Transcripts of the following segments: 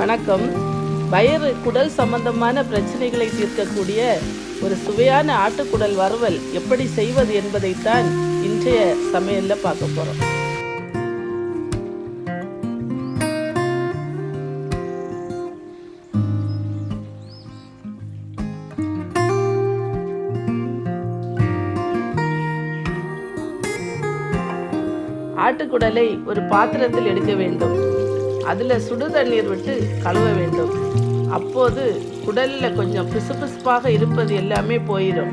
வணக்கம். வயிறு குடல் சம்பந்தமான பிரச்சனைகளை தீர்க்கக்கூடிய ஒரு சுவையான ஆட்டுக்குடல் வறுவல் எப்படி செய்வது என்பதைத்தான் இன்றைய சமையலில் பார்க்க போகிறோம் ஆட்டுக்குடலை ஒரு பாத்திரத்தில் எடுக்க வேண்டும். அதில் சுடு தண்ணீர் விட்டு கழுவ வேண்டும். அப்போது குடலில் கொஞ்சம் பிசுபிசுப்பாக இருப்பது எல்லாமே போயிடும்.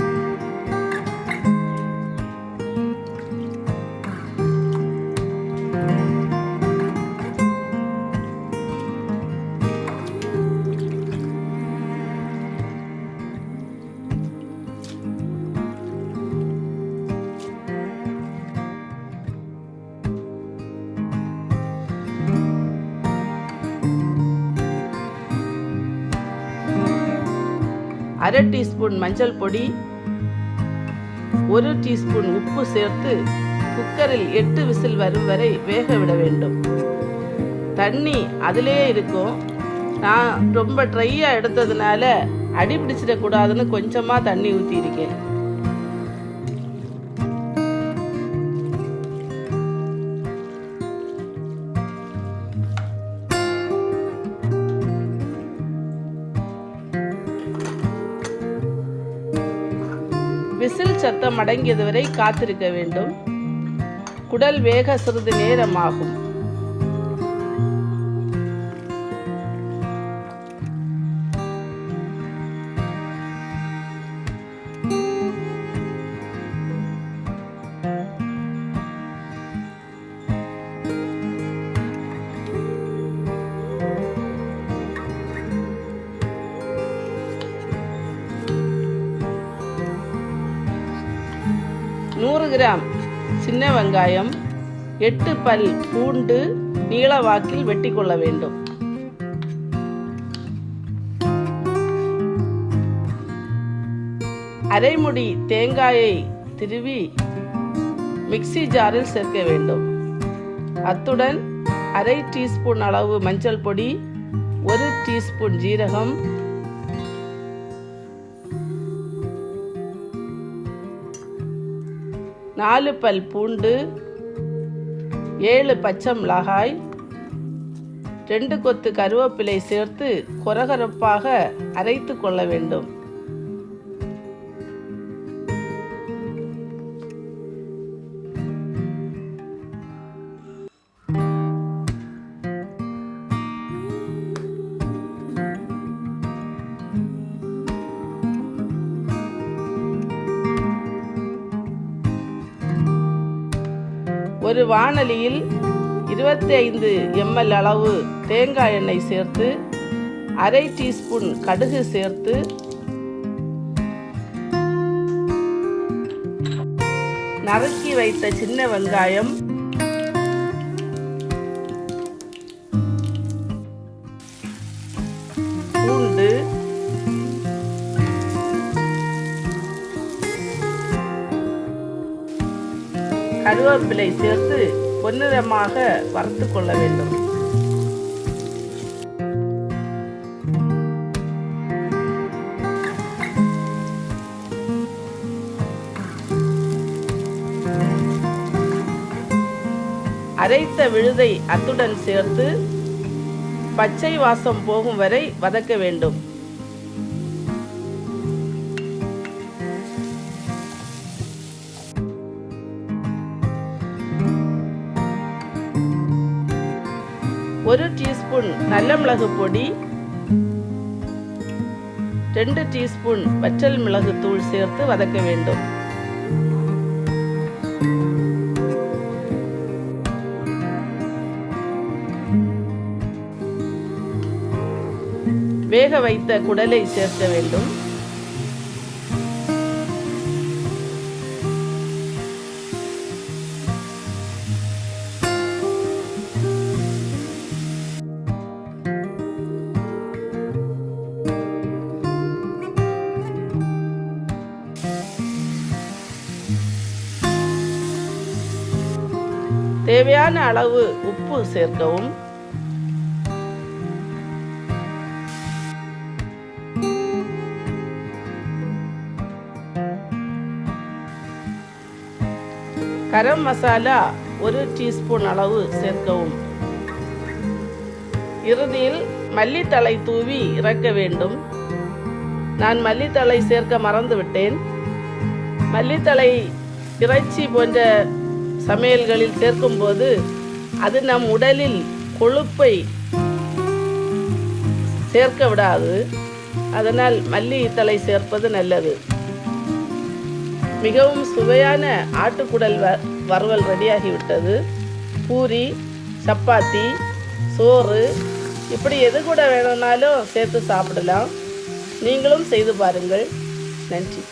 அரை டீஸ்பூன் மஞ்சள் பொடி ஒரு டீஸ்பூன் உப்பு சேர்த்து குக்கரில் எட்டு விசில் வரும் வரை வேக விட வேண்டும். தண்ணி அதிலே இருக்கும். நான் ரொம்ப ட்ரையாக எடுத்ததுனால அடி பிடிச்சிடக்கூடாதுன்னு கொஞ்சமாக தண்ணி ஊற்றியிருக்கேன் விசில் சத்தம் அடங்கியது வரை காத்திருக்க வேண்டும். குடல் வேக சிறிது நேரமாகும். கிராம் சின்ன வெங்காயம் எட்டு பல் பூண்டு நீள வாக்கில் வெட்டி கொள்ள வேண்டும் அரைமுடி தேங்காயை திருவி மிக்ஸி ஜாரில் சேர்க்க வேண்டும். அத்துடன் அரை டீஸ்பூன் அளவு மஞ்சள் பொடி ஒரு டீஸ்பூன் ஜீரகம் நாலு பல் பூண்டு ஏழு பச்சை மிளகாய் ரெண்டு கொத்து கருவேப்பிலை சேர்த்து கொரகரப்பாக அரைத்து கொள்ள வேண்டும். ஒரு வாணலியில் இருபத்தி ஐந்து எம்எல் அளவு தேங்காய் எண்ணெய் சேர்த்து அரை டீஸ்பூன் கடுகு சேர்த்து நறுக்கி வைத்த சின்ன வெங்காயம் கருவேப்பிலை சேர்த்து பொன்னிறமாக வறுத்து கொள்ள வேண்டும். அரைத்த விழுதை அத்துடன் சேர்த்து பச்சை வாசம் போகும் வரை வதக்க வேண்டும். ஒரு டீஸ்பூன் நல்ல மிளகு பொடி ரெண்டு டீஸ்பூன் வற்றல் மிளகு தூள் சேர்த்து வதக்க வேண்டும். வேக வைத்த குடலை சேர்க்க வேண்டும். தேவையான அளவு உப்பு சேர்க்கவும். கரம் மசாலா ஒரு டீஸ்பூன் அளவு சேர்க்கவும். இறுதியில் மல்லித்தலை தூவி இறக்க வேண்டும். நான் மல்லித்தலை சேர்க்க மறந்துவிட்டேன். மல்லித்தலை இறைச்சி போன்ற சமையல்களில் சேர்க்கும்போது அது நம் உடலில் கொழுப்பை சேர்க்க விடாது. அதனால் மல்லித்தழை சேர்ப்பது நல்லது. மிகவும் சுவையான ஆட்டுக்குடல் வ வறுவல் ரெடியாகிவிட்டது. பூரி சப்பாத்தி சோறு இப்படி எது கூட வேணும்னாலும் சேர்த்து சாப்பிடலாம். நீங்களும் செய்து பாருங்கள். நன்றி.